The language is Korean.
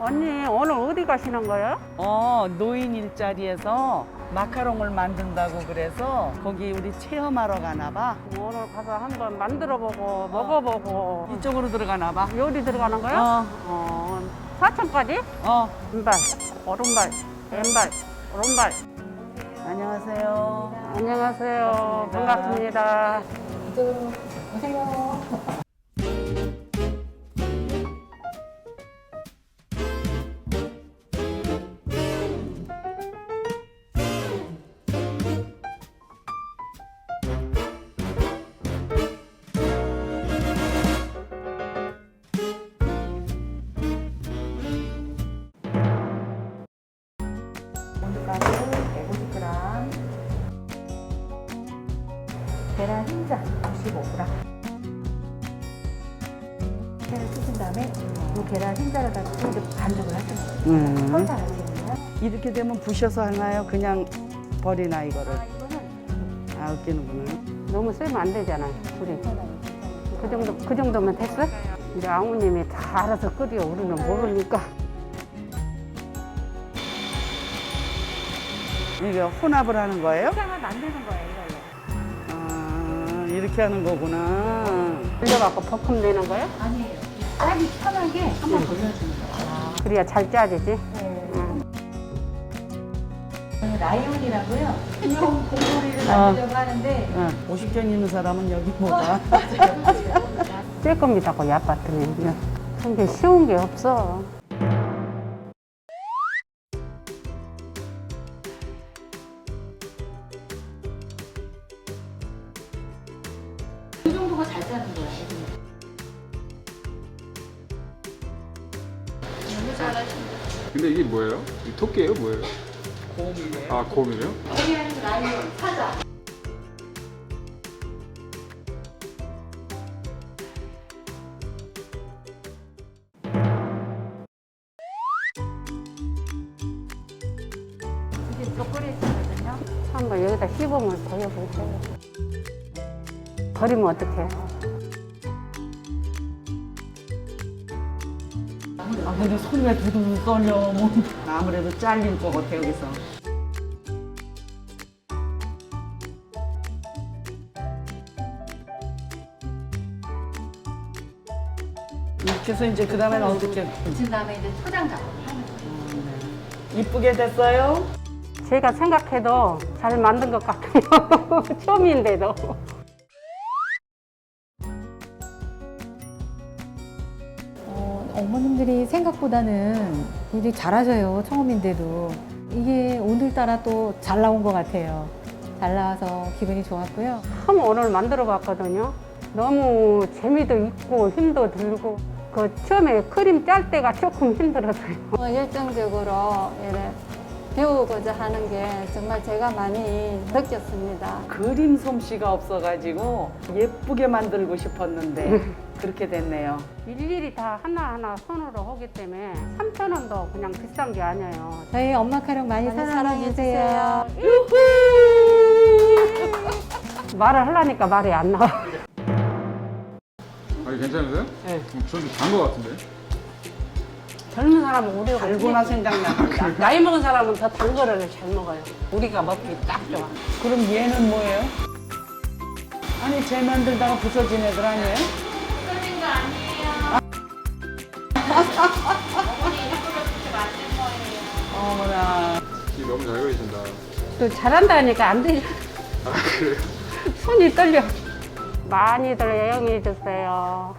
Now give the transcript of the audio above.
언니 오늘 어디 가시는 거예요? 어, 노인 일자리에서 마카롱을 만든다고 그래서 거기 우리 체험하러 가나 봐. 오늘 가서 한번 만들어보고 먹어보고 이쪽으로 들어가나 봐. 요리 들어가는 거요? 어, 어, 4천까지? 어. 왼발, 오른발, 왼발, 오른발. 안녕하세요. 안녕하세요. 반갑습니다. 온두가루 150g, 계란 흰자 55g. 계란을 쓰신 다음에 이 계란 흰자를 가지고 이제 반죽을 하시는 거예요. 음. 설탕. 이렇게 되면 부셔서 하나요? 그냥 버리나 이거를? 아, 이거는 아, 웃기는구나. 너무 세면 안 되잖아요. 우리 괜찮아요. 그 정도 그 정도면 됐어? 이제 아우님이 다 알아서 끓여 우리는 모르니까. 이게 혼합을 하는 거예요? 설탕을 만드는 거예요, 이걸로. 아, 이렇게 하는 거구나. 올려갖고 볶음 내는 거예요? 아니에요. 짜기 편하게 한번 돌려주는 거예요. 그래야 잘 짜지지. 네. 응. 저는 라이온이라고요. 인형 공놀이를 아. 만들려고 하는데 어, 50전 있는 사람은 여기 뭐가? 쓸 겁니다, 그 얕봤더니. 근데 쉬운 게 없어. 이 정도가 잘 짜는 거예요. 너무 잘하신다. 근데 이게 뭐예요? 이 토끼예요? 뭐예요? 곰이래요. 아 곰이래요? 코리안 라이온 사자. 이게 초콜릿이거든요. 한번 여기다 씹으면 보여보세요. 버리면 어떡해. 아, 근데 소리가 두두두 떨려. 뭐. 아무래도 잘릴 것 같아, 여기서. 이렇게 해서 이제 그 다음에는 어떻게 그 다음에 이제 초장 작업을 하는 거예요. 이쁘게 됐어요? 제가 생각해도 잘 만든 것 같아요. 처음인데도. 어, 어머님들이 생각보다는 굉장히 잘하셔요. 처음인데도. 이게 오늘따라 또 잘 나온 것 같아요. 잘 나와서 기분이 좋았고요. 처음 오늘 만들어 봤거든요. 너무 재미도 있고 힘도 들고 그 처음에 크림 짤 때가 조금 힘들었어요. 어, 열정적으로 이래 배우고자 하는 게 정말 제가 많이 느꼈습니다. 그림 솜씨가 없어가지고 예쁘게 만들고 싶었는데 그렇게 됐네요. 일일이 다 하나하나 손으로 하기 때문에 3천 원도 그냥 비싼 게 아니에요. 저희 엄마 카룡 많이, 많이 사랑해주세요. 말을 하려니까 말이 안 나와. 아 이거 괜찮으세요? 네. 저는 단거 같은데? 젊은 사람은 우리가 달고나 생각납니다. 나이 먹은 사람은 더 단 거를 잘 먹어요. 우리가 먹기 딱 좋아. 그럼 얘는 뭐예요? 아니 쟤 만들다가 부서진 애들 아니에요? 어머나 이 너무 잘 그리신다. 또 잘한다니까 안 되죠. 아 그래요? 손이 떨려. 많이들 애용해 주세요.